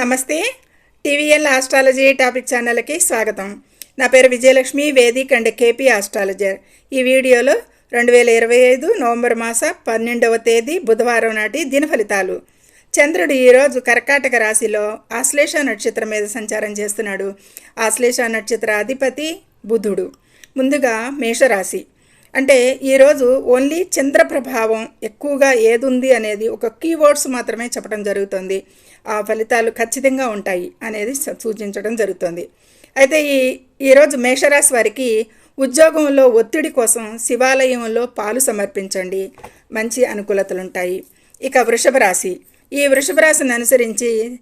నమస్తే. TVL astrology topic ఛానల్కి స్వాగతం. నా పేరు Vijayalakshmi Vedic and KP astrologer. ఈ వీడియోలో రెండు వేల ఇరవై ఐదు నవంబర్ మాస పన్నెండవ తేదీ బుధవారం నాటి దిన ఫలితాలు. చంద్రుడు ఈరోజు కర్కాటక రాశిలో ఆశ్లేష నక్షత్రం మీద సంచారం చేస్తున్నాడు. ఆశ్లేష నక్షత్ర అధిపతి బుధుడు. ముందుగా మేషరాశి. అంటే ఈరోజు ఓన్లీ చంద్ర ప్రభావం ఎక్కువగా ఏదుంది అనేది ఒక కీవర్డ్స్ మాత్రమే చెప్పడం జరుగుతుంది. ఆ ఫలితాలు ఖచ్చితంగా ఉంటాయి అనేది స- సూచించడం జరుగుతుంది. అయితే ఈ ఈరోజు మేషరాశి వారికి ఉద్యోగంలో ఒత్తిడి కోసం శివాలయంలో పాలు సమర్పించండి. మంచి అనుకూలతలు ఉంటాయి ఇక వృషభ రాశి. ఈ వృషభ రాశిని అనుసరించి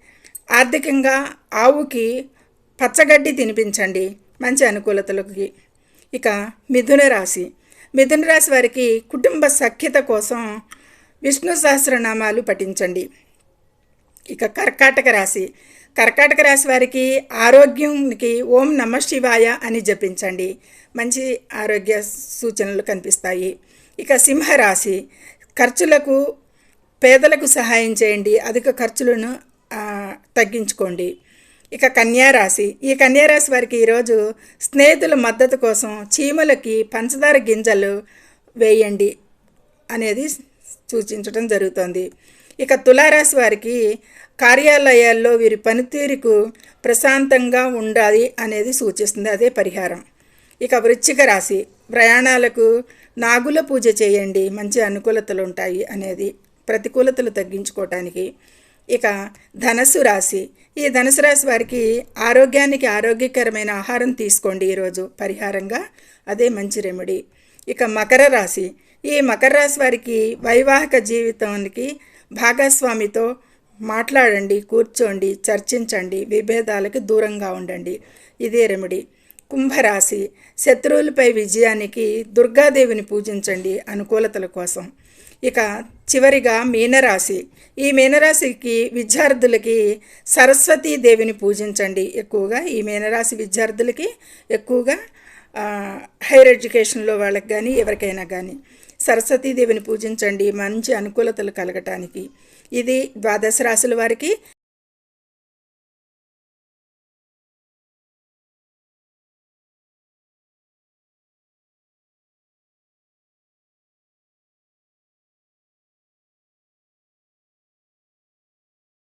ఆర్థికంగా ఆవుకి పచ్చగడ్డి తినిపించండి. మంచి అనుకూలతలకి. ఇక మిథున రాశి. మిథున రాశి వారికి కుటుంబ సఖ్యత కోసం విష్ణు సహస్రనామాలు పఠించండి. ఇక కర్కాటక రాశి. కర్కాటక రాశి వారికి ఆరోగ్యంకి ఓం నమ శివాయ అని జపించండి. మంచి ఆరోగ్య సూచనలు కనిపిస్తాయి. ఇక సింహరాశి. ఖర్చులకు పేదలకు సహాయం చేయండి. అధిక ఖర్చులను తగ్గించుకోండి. ఇక కన్యారాశి. ఈ కన్యారాశి వారికి ఈరోజు స్నేహితుల మద్దతు కోసం చీమలకి పంచదార గింజలు వేయండి అనేది సూచించడం జరుగుతుంది. ఇక తులారాశి వారికి కార్యాలయాల్లో వీరి పనితీరుకు ప్రశాంతంగా ఉండాలి అనేది సూచిస్తుంది. అదే పరిహారం. ఇక వృశ్చిక రాశి. ప్రయాణాలకు నాగుల పూజ చేయండి. మంచి అనుకూలతలు ఉంటాయి అనేది ప్రతికూలతలు తగ్గించుకోవటానికి ఇక ధనస్సు రాశి. ఈ ధనుసు రాశి వారికి ఆరోగ్యానికి ఆరోగ్యకరమైన ఆహారం తీసుకోండి ఈరోజు పరిహారంగా. అదే మంచి రెమెడీ ఇక మకర రాశి. ఈ మకర రాశి వారికి వైవాహిక జీవితానికి భాగస్వామితో మాట్లాడండి కూర్చోండి చర్చించండి విభేదాలకు దూరంగా ఉండండి. ఇదే రెమెడీ కుంభరాశి. శత్రువులపై విజయానికి దుర్గాదేవిని పూజించండి అనుకూలతల కోసం. ఇక చివరిగా మీనరాశి. ఈ మీనరాశికి విద్యార్థులకి సరస్వతీ దేవిని పూజించండి. ఎక్కువగా ఈ మీనరాశి విద్యార్థులకి ఎక్కువగా హైయర్ ఎడ్యుకేషన్లో వాళ్ళకి కానీ ఎవరికైనా కానీ సరస్వతీదేవిని పూజించండి. మంచి అనుకూలతలు కలగటానికి. ఇది ద్వాదశ రాశుల వారికి